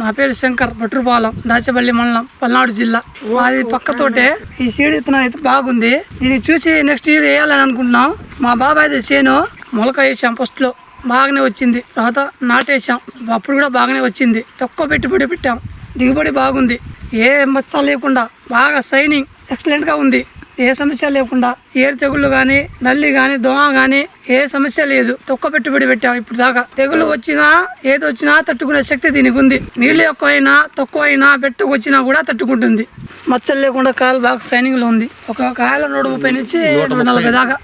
నా పేరు శంకర్ భట్రుపాలెం దాచపల్లి మండలం పల్నాడు జిల్లా. మాది పక్క తోటే ఈ సీడ్ విత్తనం అయితే బాగుంది. దీన్ని చూసి నెక్స్ట్ ఇయర్ వేయాలని అనుకుంటున్నాం. మా బాబాయ్ అయితే చేను మొలక వేసాం ఫస్ట్లో. బాగానే వచ్చింది. తర్వాత నాటేసాం. అప్పుడు కూడా బాగానే వచ్చింది. తక్కువ పెట్టుబడి పెట్టాం. దిగుబడి బాగుంది. ఏ మచ్చ లేకుండా బాగా సైనింగ్ ఎక్సలెంట్గా ఉంది. ఏ సమస్య లేకుండా ఏరు తెగుళ్ళు గాని నల్లి గాని దోమ గాని ఏ సమస్య లేదు. తక్కువ పెట్టుబడి పెట్టాం ఇప్పుడు దాకా. తెగులు వచ్చినా ఏది వచ్చినా తట్టుకునే శక్తి దీనికి ఉంది. నీళ్ళు ఎక్కువైనా తక్కువైనా పెట్టుకు వచ్చినా కూడా తట్టుకుంటుంది. మచ్చలు లేకుండా కాయలు బాగా సైనింగ్లో ఉంది. ఒక కాయల నూట ముప్పై నుంచి నూట నలభై దాకా.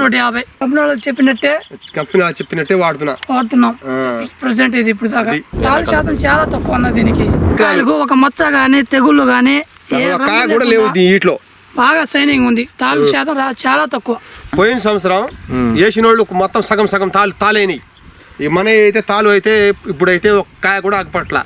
నూట యాభై. కంపెనీ వాళ్ళు చెప్పినట్టే కంపెనీ వాళ్ళు చెప్పినట్టే వాడుతున్నా. వాడుతున్నాం. ప్రెసెంట్ ఇది ఇప్పుడు దాకా. కాలు శాతం చాలా తక్కువ ఉన్నది దీనికి. కాయలకు ఒక మచ్చ గానీ తెగుళ్ళు గానీ కాయ కూడా లేవు లేకుండా దీ వీటిలో. బాగా సైనింగ్ ఉంది. తాలు శాతం రా- చాలా తక్కువ. పోయిన సంవత్సరం వేసిన వాళ్ళు మొత్తం సగం సగం తాలు తాలేని ఈ మన అయితే తాలు అయితే ఇప్పుడైతే ఒక కాయ కూడా ఆగపట్ల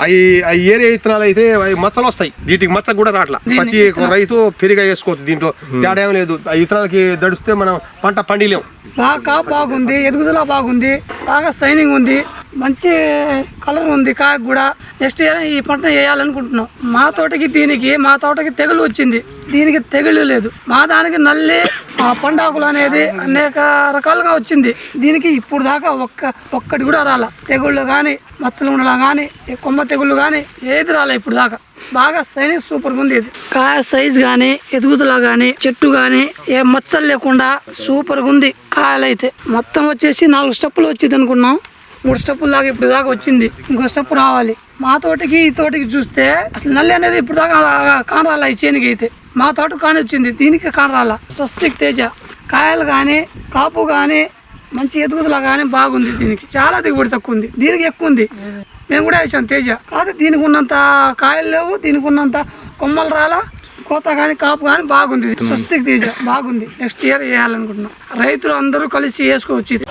అవి అవి ఏరే విత్తనాలు అయితే అవి మచ్చలు వస్తాయి. వీటికి మచ్చ కూడా రాట్ల. ప్రతి రైతు పెరిగా వేసుకోవచ్చు దీంట్లో. తేడా ఏం లేదు. ఆ విత్తనాలకి దడిస్తే మనం పంట పండిలేం. బాగా బాగుంది ఎదుగుదల బాగుంది బాగా సైనింగ్ ఉంది. మంచి కలర్ ఉంది కాయకు కూడా. నెక్స్ట్ ఇయర్ ఈ పంట వేయాలనుకుంటున్నాం. మా తోటకి దీనికి మా తోటకి తెగులు వచ్చింది. దీనికి తెగులు లేదు. మా దానికి నల్లి ఆ పండాకులు అనేది అనేక రకాలుగా వచ్చింది. దీనికి ఇప్పుడు దాకా ఒక్క ఒక్కటి కూడా రాల. తెగుళ్ళు కానీ మచ్చలు ఉండలా కానీ కొమ్మ తెగుళ్ళు కానీ ఏది రాలే ఇప్పుడు దాకా. బాగా సైనింగ్ సూపర్ ఉంది ఇది. కాయ సైజ్ కానీ ఎదుగుదల కానీ చెట్టు కానీ ఏ మచ్చలు లేకుండా సూపర్గా ఉంది కాయలైతే. మొత్తం వచ్చేసి నాలుగు స్టెప్పులు వచ్చింది అనుకున్నాం. మూడు స్టెప్పుల దాకా ఇప్పుడు దాకా వచ్చింది. ఇంకో స్టెప్ రావాలి. మా తోటకి ఈ తోటకి చూస్తే అసలు నల్లి అనేది ఇప్పుడు దాకా కానరాల ఈ చేనికి అయితే. మా తోట కాని వచ్చింది. దీనికి కానరాల. స్వస్తిక్ తేజ. కాయలు కానీ కాపు కానీ మంచి ఎదుగుదల కానీ బాగుంది దీనికి. చాలా దిగుబడి తక్కువ ఉంది. దీనికి ఎక్కువ ఉంది. మేము కూడా వేసాం తేజ. కాదు దీనికి ఉన్నంత కాయలు లేవు. దీనికి ఉన్నంత కొమ్మలు రాలా. కోత కానీ కాపు కానీ బాగుంది. స్వస్తికి తేజ. బాగుంది. నెక్స్ట్ ఇయర్ వేయాలనుకుంటున్నాం. రైతులు అందరూ కలిసి వేసుకోవచ్చు ఇది.